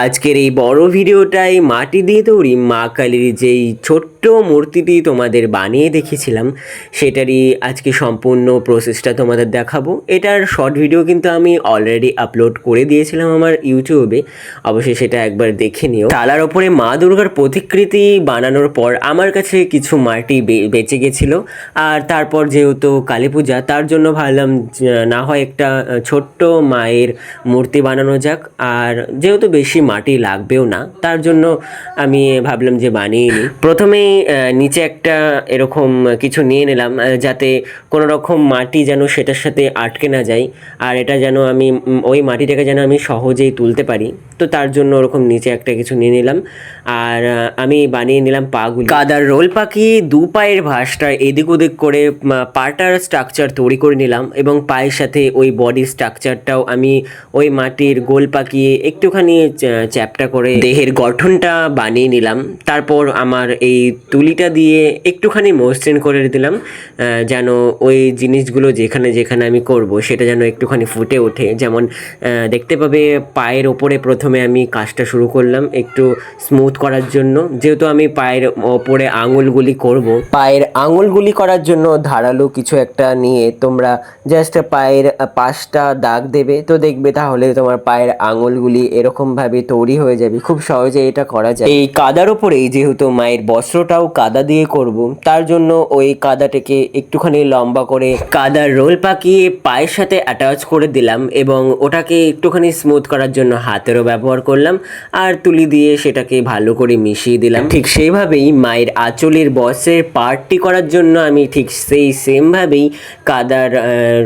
আজকের এই বড় ভিডিওটাই মাটি দিয়ে তৈরি মা কালীর যেই ছোট্ট মূর্তিটি তোমাদের বানিয়ে দেখেছিলাম, সেটারই আজকে সম্পূর্ণ প্রসেসটা তোমাদের দেখাবো। এটার শর্ট ভিডিও কিন্তু আমি অলরেডি আপলোড করে দিয়েছিলাম আমার ইউটিউবে অবশ্যই সেটা একবার দেখে নিও। তালার ওপরে মা দুর্গার প্রতিকৃতি বানানোর পর আমার কাছে কিছু মাটি বেঁচে গেছিল। আর তারপর যেহেতু কালী পূজা, তার জন্য ভাবলাম না হয় একটা ছোট্ট মায়ের মূর্তি বানানো যাক। আর যেহেতু বেশি মাটি লাগবেও না, তার জন্য আমি ভাবলাম যে বানিয়ে নিই। প্রথমেই নিচে একটা এরকম কিছু নিয়ে নিলাম যাতে কোনো রকম মাটি যেন সেটার সাথে আটকে না যায়, আর এটা যেন আমি ওই মাটিটাকে যেন আমি সহজেই তুলতে পারি। তো তার জন্য ওরকম নিচে একটা কিছু নিয়ে নিলাম, আর আমি বানিয়ে নিলাম পাগুলি। কাদার রোল পাখি দু পায়ের ভাঁজটা এদিক ওদিক করে পাটার স্ট্রাকচার তৈরি করে নিলাম, এবং পায়ের সাথে ওই বডি স্ট্রাকচারটাও আমি ওই মাটির গোল পাকিয়ে একটুখানি চ্যাপটা করে দেহের গঠনটা বানিয়ে নিলাম। তারপর আমার এই তুলিটা দিয়ে একটুখানি মসৃণ করে দিলাম যেন ওই জিনিসগুলো যেখানে যেখানে আমি করব, সেটা যেন একটুখানি ফুটে ওঠে। যেমন দেখতে পাবে পায়ের ওপরে প্রথমে আমি কাজটা শুরু করলাম একটু স্মুথ করার জন্য। যেহেতু আমি পায়ের ওপরে আঙুলগুলি করব, পায়ের আঙুলগুলি করার জন্য ধারালো কিছু একটা নিয়ে তোমরা জাস্ট পায়ের পাশটা দাগ দেবে। তো দেখবে তাহলে তোমার পায়ের আঙুলগুলি এরকমভাবে তৈরি হয়ে যাবে, খুব সহজে এটা করা যায়। এই কাদার ওপরেই যেহেতু মায়ের বস্ত্রটাও কাদা দিয়ে করব, তার জন্য ওই কাদাটাকে একটুখানি লম্বা করে কাদার রোল পাকিয়ে পায়ের সাথে অ্যাটাচ করে দিলাম এবং ওটাকে একটুখানি স্মুথ করার জন্য হাতেরও ব্যবহার করলাম আর তুলি দিয়ে সেটাকে ভালো করে মিশিয়ে দিলাম। ঠিক সেইভাবেই মায়ের আঁচলের বসের পার্টটি করার জন্য আমি ঠিক সেই সেমভাবেই কাদার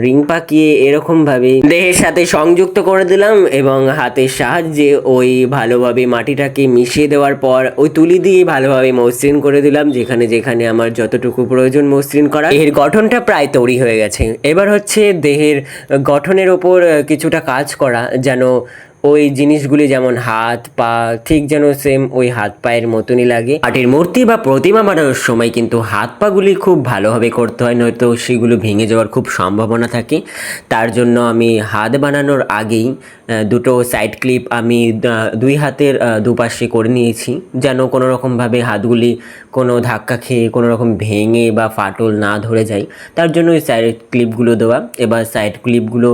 রিং পাকিয়ে এরকমভাবে দেহের সাথে সংযুক্ত করে দিলাম এবং হাতের সাহায্যে ওই ভালোভাবে মাটিটাকে মিশিয়ে দেওয়ার পর ওই তুলি দিয়ে ভালোভাবে মসৃণ করে দিলাম, যেখানে যেখানে আমার যতটুকু প্রয়োজন মসৃণ করা। এর গঠনটা প্রায় তৈরি হয়ে গেছে। এবার হচ্ছে দেহের গঠনের ওপর কিছুটা কাজ করা, যেন ওই জিনিসগুলি যেমন হাত পা, ঠিক যেন সেম ওই হাত পায়ের মতনই লাগে। মাটির মূর্তি বা প্রতিমা বানানোর সময় কিন্তু হাত পাগুলি খুব ভালোভাবে করতে হয়, নয়তো সেগুলো ভেঙে যাওয়ার খুব সম্ভাবনা থাকে। তার জন্য আমি হাত বানানোর আগেই দুটো সাইড ক্লিপ আমি দুই হাতের দুপাশে করে নিয়েছি, যেন কোনো রকমভাবে হাতগুলি কোনো ধাক্কা খেয়ে কোনো রকম ভেঙে বা ফাটল না ধরে যায়। তার জন্য ওই সাইড ক্লিপগুলো দেওয়া। এবার সাইড ক্লিপগুলো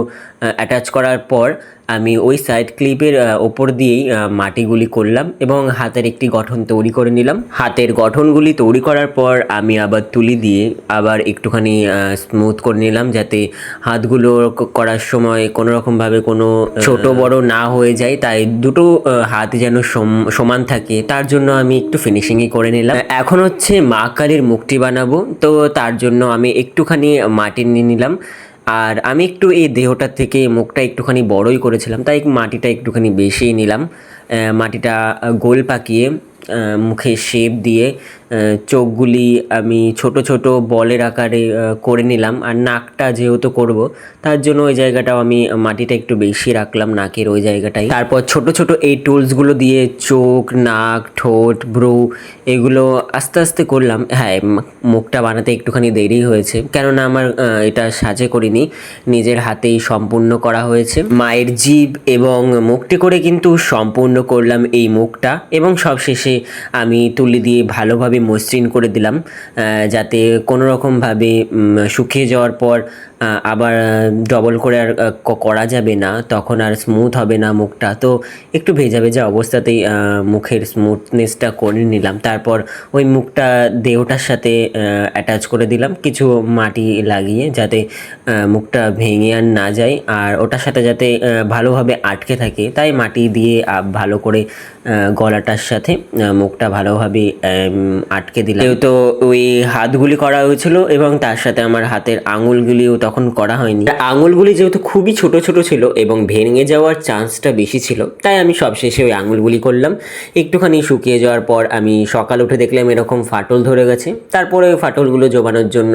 অ্যাটাচ করার পর আমি ওই সাইড ক্লিপের ওপর দিয়েই মাটিগুলি করলাম এবং হাতের একটি গঠন তৈরি করে নিলাম। হাতের গঠনগুলি তৈরি করার পর আমি আবার তুলি দিয়ে আবার একটুখানি স্মুথ করে নিলাম যাতে হাতগুলো করার সময় কোনো রকমভাবে কোনো ছোট, বড় না হয়ে যায়, তাই দুটো হাত যেন সম- সমান থাকে, তার জন্য আমি একটু ফিনিশিংই করে নিলাম। এখন হচ্ছে মা কালীর মুখটি বানাবো, তো তার জন্য আমি একটুখানি মাটি নিয়ে নিলাম। আর আমি একটু এই দেহটা থেকে মুখটা একটুখানি বড়ই করেছিলাম, তাই মাটিটা একটুখানি বেশিই নিলাম। মাটিটা গোল পাকিয়ে মুখে শেপ দিয়ে চোখগুলি আমি ছোট ছোট বলের আকারে করে নিলাম। আর নাকটা যেহেতু করব, তার জন্য ওই জায়গাটাও আমি মাটিটা একটু বেশি রাখলাম, নাকের ওই জায়গাটাই। তারপর ছোট ছোট এই টুলসগুলো দিয়ে চোখ, নাক, ঠোঁট ব্রু এগুলো আস্তে আস্তে করলাম। হ্যাঁ মুখটা বানাতে একটুখানি দেরি হয়েছে, কেননা আমার এটা সাজে করিনি। নিজের হাতেই সম্পূর্ণ করা হয়েছে। মায়ের জীব এবং মুখটি করে কিন্তু সম্পূর্ণ করলাম এই মুখটা। এবং সবশেষে আমি তুলি দিয়ে ভালোভাবে মসৃণ করে দিলাম যাতে কোনো রকমভাবে শুকিয়ে যাওয়ার পর আবার ডবল করে আর করা যাবে না, তখন আর স্মুথ হবে না মুখটা। তো একটু ভেজা ভেজা অবস্থাতেই মুখের স্মুথনেসটা করে নিলাম। তারপর ওই মুখটা দেহটার সাথে অ্যাটাচ করে দিলাম। কিছু মাটি লাগিয়ে যাতে মুখটা ভেঙে আর না যায়, আর ওটার সাথে যাতে ভালোভাবে আটকে থাকে। তাই মাটি দিয়ে ভালো করে গলাটার সাথে মুখটা ভালোভাবে আটকে দিলাম। যেহেতু ওই হাতগুলি করা হয়েছিল এবং তার সাথে আমার হাতের আঙুলগুলিও তখন করা হয়নি। আঙুলগুলি যেহেতু খুবই ছোট ছোট ছিল এবং ভেঙে যাওয়ার চান্সটা বেশি ছিল, তাই আমি সবশেষে ওই আঙুলগুলি করলাম। একটুখানি শুকিয়ে যাওয়ার পর আমি সকাল উঠে দেখলাম এরকম ফাটল ধরে গেছে। তারপরে ওই ফাটলগুলো জোবানোর জন্য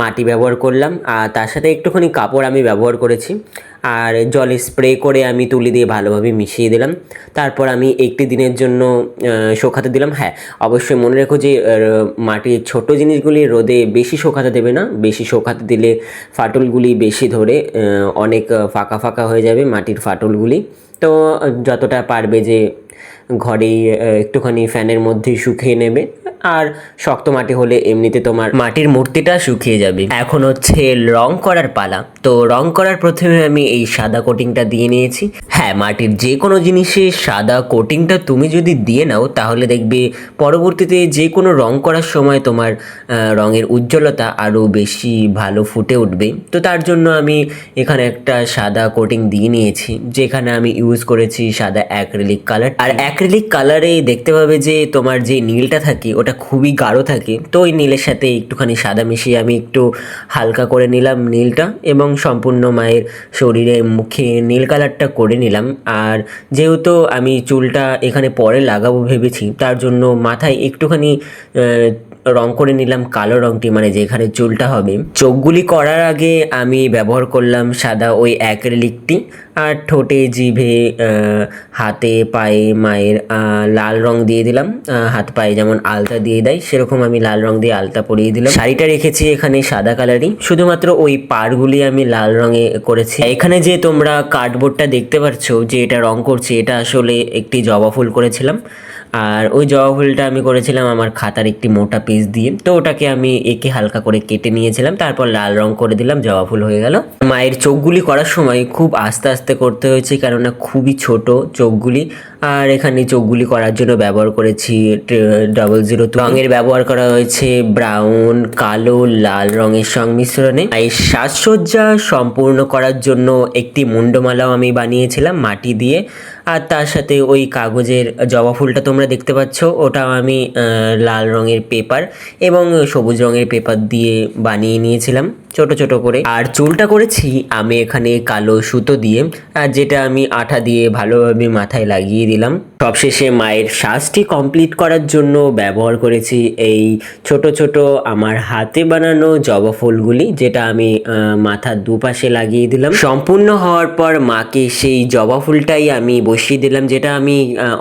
মাটি ব্যবহার করলাম। আর তার সাথে একটুখানি কাপড় আমি ব্যবহার করেছি। আর জলে স্প্রে করে আমি তুলি দিয়ে ভালোভাবে মিশিয়ে দিলাম। তারপর আমি একটি দিনের জন্য শোকাতে দিলাম। হ্যাঁ অবশ্যই মনে রেখো যে মাটির ছোট জিনিসগুলি রোদে বেশি শোকাতে দেবে না। বেশি শোকাতে দিলে ফাটলগুলি বেশি ধরে অনেক ফাঁকা ফাঁকা হয়ে যাবে মাটির ফাটলগুলি। তো যতটা পারবে যে ঘরেই একটুখানি ফ্যানের মধ্যে শুকিয়ে নেবে। আর শক্ত মাটি হলে এমনিতে তোমার মাটির মূর্তিটা শুকিয়ে যাবে। এখন হচ্ছে রং করার পালা। তো রং করার প্রথমে আমি এই সাদা কোটিংটা দিয়ে নিয়েছি। হ্যাঁ মাটির যে কোনো জিনিসে সাদা কোটিংটা তুমি যদি দিয়ে নাও, তাহলে দেখবে পরবর্তীতে যে কোনো রং করার সময় তোমার রঙের উজ্জ্বলতা আরও বেশি ভালো ফুটে উঠবে। তো তার জন্য আমি এখানে একটা সাদা কোটিং দিয়ে নিয়েছি, যেখানে আমি ইউজ করেছি সাদা অ্যাক্রিলিক কালার আর অ্যাক্রিলিক কালারে দেখতে পাবে যে তোমার যে নীলটা থাকে, ওটা খুবই গাঢ় থাকে। তো ওই নীলের সাথে একটুখানি সাদা মিশিয়ে আমি একটু হালকা করে নিলাম নীলটা এবং সম্পূর্ণ মায়ের শরীরে মুখে নীল কালারটা করে নিলাম। আর যেহেতু আমি চুলটা এখানে পরে লাগাবো ভেবেছি, তার জন্য মাথায় একটুখানি রং করে নিলাম কালো রংটি মানে যেখানে চুলটা হবে। চোখগুলি করার আগে আমি ব্যবহার করলাম সাদা ওই অ্যাক্রিলিকটি আর ঠোঁটে জিভে হাতে, পায়ে, মায়ের লাল রং দিয়ে দিলাম। হাত পায়ে যেমন আলতা দিয়ে দেয়, সেরকম আমি লাল রং দিয়ে আলতা পরিয়ে দিলাম। শাড়িটা রেখেছি এখানে সাদা কালারই। শুধুমাত্র ওই পাড়গুলি আমি লাল রঙে করেছি। এখানে যে তোমরা কার্ডবোর্ডটা দেখতে পাচ্ছ যে এটা রং করছি, এটা আসলে একটি জবা ফুল করেছিলাম। আর ওই জবা ফুলটা আমি করেছিলাম আমার খাতার একটি মোটা পিস দিয়ে। তো ওটাকে আমি একে হালকা করে কেটে নিয়েছিলাম, তারপর লাল রং করে দিলাম, জবা ফুল হয়ে গেল। মায়ের চোখগুলি করার সময় খুব আস্তে আস্তে করতে হয়েছে কেননা খুবই ছোট চোখগুলি। আর এখানে চোখগুলি করার জন্য ব্যবহার করেছি ডবল জিরো রঙের ব্যবহার করা হয়েছে ব্রাউন কালো, লাল রঙের সংমিশ্রণে। এই সাজসজ্জা সম্পূর্ণ করার জন্য একটি মুন্ডমালাও আমি বানিয়েছিলাম মাটি দিয়ে। আর তার সাথে ওই কাগজের জবা ফুলটা তোমরা দেখতে পাচ্ছ। ওটাও আমি লাল রঙের পেপার এবং সবুজ রঙের পেপার দিয়ে বানিয়ে নিয়েছিলাম, ছোট ছোট করে। আর চুলটা করেছি আমি এখানে কালো সুতো দিয়ে, আর যেটা আমি আঠা দিয়ে ভালোভাবে মাথায় লাগিয়ে দিলাম। সবশেষে মায়ের শ্বাসটি কমপ্লিট করার জন্য ব্যবহার করেছি এই ছোট ছোট আমার হাতে বানানো জবা ফুলগুলি, যেটা আমি মাথার দুপাশে লাগিয়ে দিলাম। সম্পূর্ণ হওয়ার পর মাকে সেই জবা ফুলটাই আমি বসিয়ে দিলাম, যেটা আমি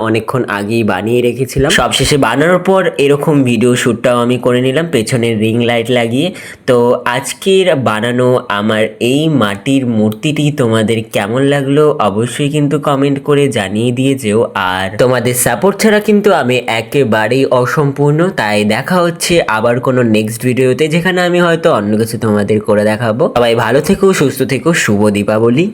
অনেকক্ষণ আগেই বানিয়ে রেখেছিলাম। সবশেষে বানানোর পর এরকম ভিডিও শ্যুটটাও আমি করে নিলাম পেছনের রিং লাইট লাগিয়ে। তো আজকের বানানো আমার এই মাটির মূর্তিটি তোমাদের কেমন লাগল অবশ্যই কিন্তু কমেন্ট করে জানিয়ে দিয়ে যেও। আর তোমাদের সাপোর্ট ছাড়া কিন্তু আমি একেবারেই অসম্পূর্ণ। তাই দেখা হচ্ছে আবার কোনো নেক্সট ভিডিওতে যেখানে আমি হয়তো অন্য কিছু তোমাদের করে দেখাবো। সবাই ভালো থেকো, সুস্থ থেকো, শুভ দীপাবলি।